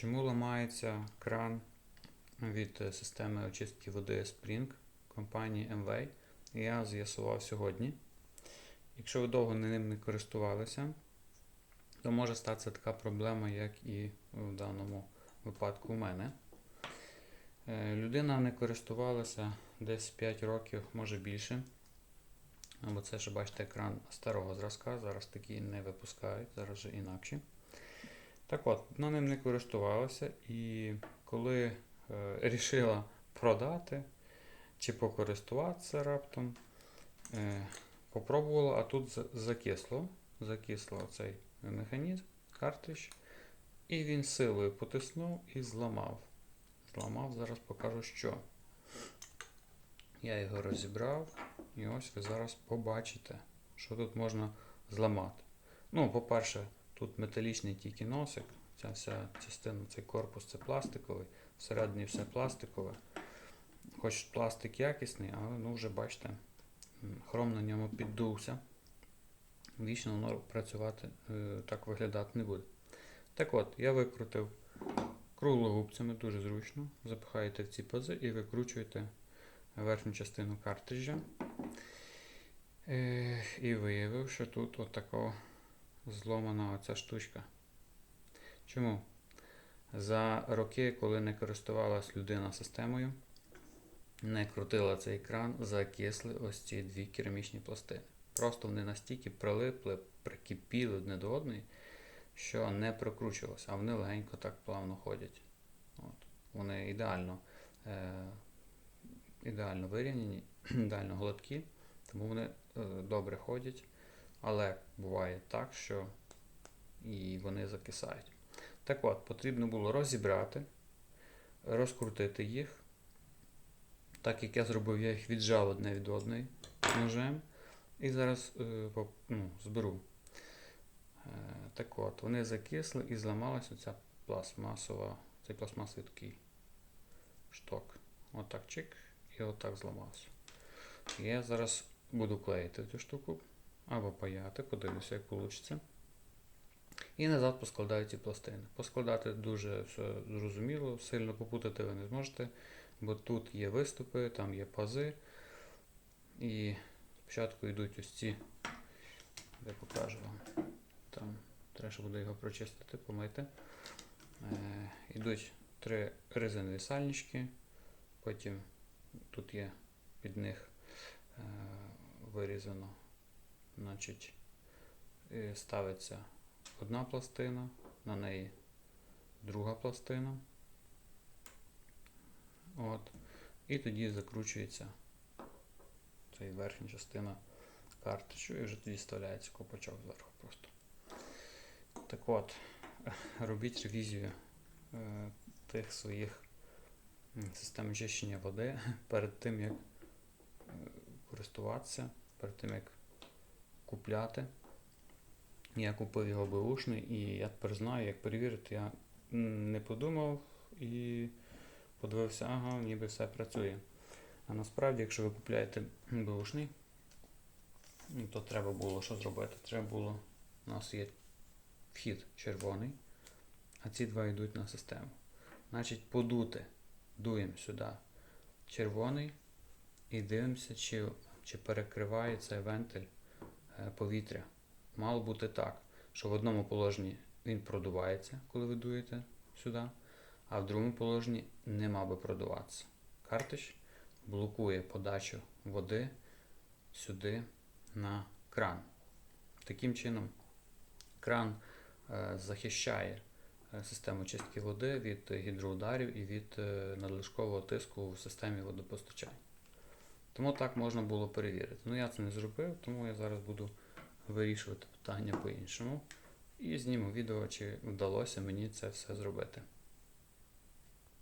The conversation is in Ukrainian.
Чому ламається кран від е, системи очистки води Spring компанії MV? Я з'ясував сьогодні. Якщо ви довго ним не користувалися, то може статися така проблема, як і в даному випадку у мене. Е, Людина не користувалася десь 5 років, може більше. Або це ще бачите екран старого зразка, зараз такі не випускають, зараз вже інакші. Так от, вона ним не користувалася, і коли е, рішила продати чи покористуватися раптом, е, попробувала, а тут закисло, закисло цей механізм, картридж, і він силою потиснув і зламав. Зламав, зараз покажу що. Я його розібрав, і ось ви зараз побачите, що тут можна зламати. Ну, по-перше, тут металічний тільки носик, ця вся частина, цей корпус це пластиковий, всередині все пластикове. Хоч пластик якісний, але ну вже бачите, хром на ньому піддувся. Вічно воно працювати е, так виглядати не буде. Так от, я викрутив круглогубцями, дуже зручно. Запихаєте в ці пази і викручуєте верхню частину картриджа. Е, і виявив, що тут отако зломана оця штучка. Чому? За роки, коли не користувалась людина системою, не крутила цей кран, закисли ось ці дві керамічні пластини. Просто вони настільки прилипли, прикипіли одне до одної, що не прокручувалося, а вони легенько так плавно ходять. От. Вони ідеально, е, ідеально вирівняні, ідеально гладкі, тому вони е, добре ходять. Але буває так, що і вони закисають. Так от, потрібно було розібрати, розкрутити їх. Так як я зробив, я їх віджав одне від одної ножем. І зараз е, ну, зберу. Е, так от, вони закисли і зламалася ця пластмасова, цей пластмасовий такий шток. Отак чик і отак зламався. Я зараз буду клеїти цю штуку або паяти, подивлюся, як вийде. І назад поскладаю ці пластини. Поскладати дуже все зрозуміло, сильно попутати ви не зможете, бо тут є виступи, там є пази. І спочатку йдуть ось ці, я покажу вам. Там треба буде його прочистити, помити. Е, йдуть три резинові сальнички, потім тут є під них е, вирізано, значить, е, ставиться одна пластина, на неї друга пластина. От. І тоді закручується ця верхня частина картриджу і вже тоді вставляється копачок зверху просто. Так от, робіть ревізію е, тих своїх систем очищення води перед тим, як е, користуватися, перед тим, як купляти. Я купив його беушний і я тепер знаю, як перевірити. Я не подумав і подивився, ага, ніби все працює. А насправді, якщо ви купляєте беушний, ну, то треба було що зробити? Треба було, у нас є вхід червоний, а ці два йдуть на систему. Значить, подути, дуємо сюди червоний і дивимося, чи, чи перекриває цей вентиль повітря. Мало бути так, що в одному положенні він продувається, коли ви дуєте сюди, а в другому положенні не мав би продуватися. Картич блокує подачу води сюди на кран. Таким чином, кран е, захищає е, систему чистки води від гідроударів і від е, надлишкового тиску в системі водопостачання. Тому так можна було перевірити. Ну я це не зробив, тому я зараз буду вирішувати питання по-іншому. І зніму відео, чи вдалося мені це все зробити.